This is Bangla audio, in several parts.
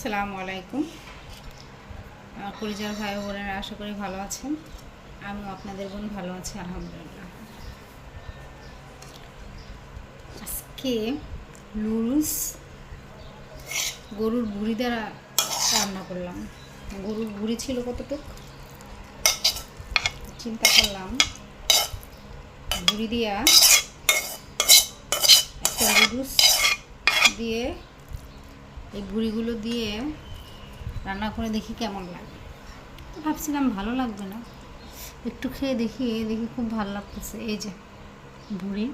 আসসালামু আলাইকুম। পরিচয় ভাই বোনেরা আশা করি ভালো আছেন। আমি আপনাদের বোন ভালো আছি, আলহামদুলিল্লাহ। আজকে লুরুস গরুর ভুড়ি দ্বারা রান্না করলাম। গরুর ভুড়ি ছিল কতটুক? চিন্তা করলাম, ভুড়ি দিয়া একটা লুরুস দিয়ে এই ভুড়িগুলো দিয়ে রান্না করে দেখি কেমন লাগে। তো ভাবছিলাম ভালো লাগবে না। একটু খেয়ে দেখি দেখি খুব ভালো লাগতেছে। এই যে ভুড়ি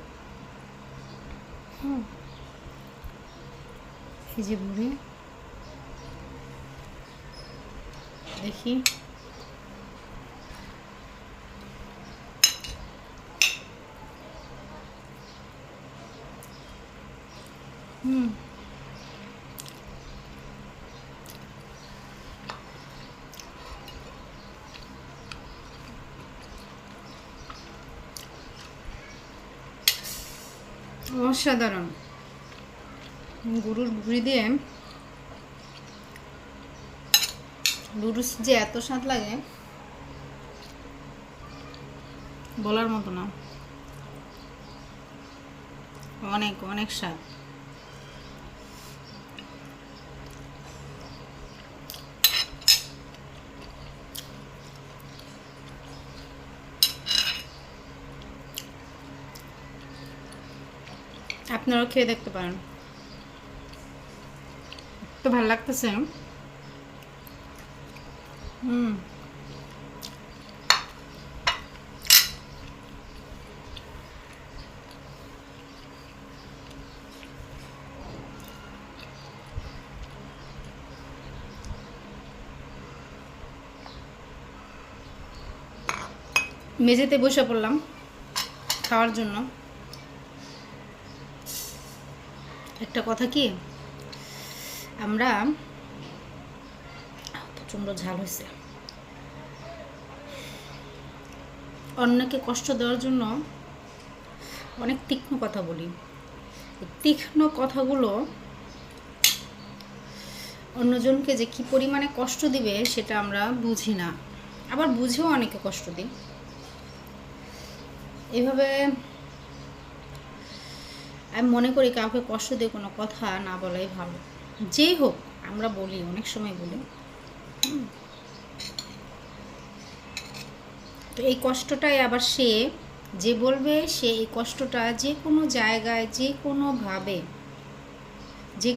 হুম। এই যে ভুড়ি দেখি। হুম। অসাধারণ। গরুর ভুড়ি দিয়ে লুডুস যে এত স্বাদ লাগে, বলার মতো না। অনেক অনেক স্বাদ। আপনারাও খেয়ে দেখতে পারেন। তো ভালো লাগতেছে। হুম। মেঝেতে বসে পড়লাম খাওয়ার জন্য। একটা কথা কি? আমরা প্রচণ্ড ঝাল হয়েছে অন্যকে কষ্ট দেওয়ার জন্য অনেক তীক্ষ্ণ কথা বলি। তীক্ষ্ণ কথাগুলো অন্যজনকে যে কি পরিমাণে কষ্ট দিবে সেটা আমরা বুঝি না। আবার বুঝেও অনেকে কষ্ট দিই। এভাবে আমি মনে করি কাউকে কষ্ট দিয়ে কোনো কথা না বলাই ভালো যেই হোক, আমরা বলি, অনেক সময় বলি। তো এই কষ্টটাই আবার সে যে বলবে, সে এই কষ্টটা যে কোনো জায়গায়, যে কোনোভাবে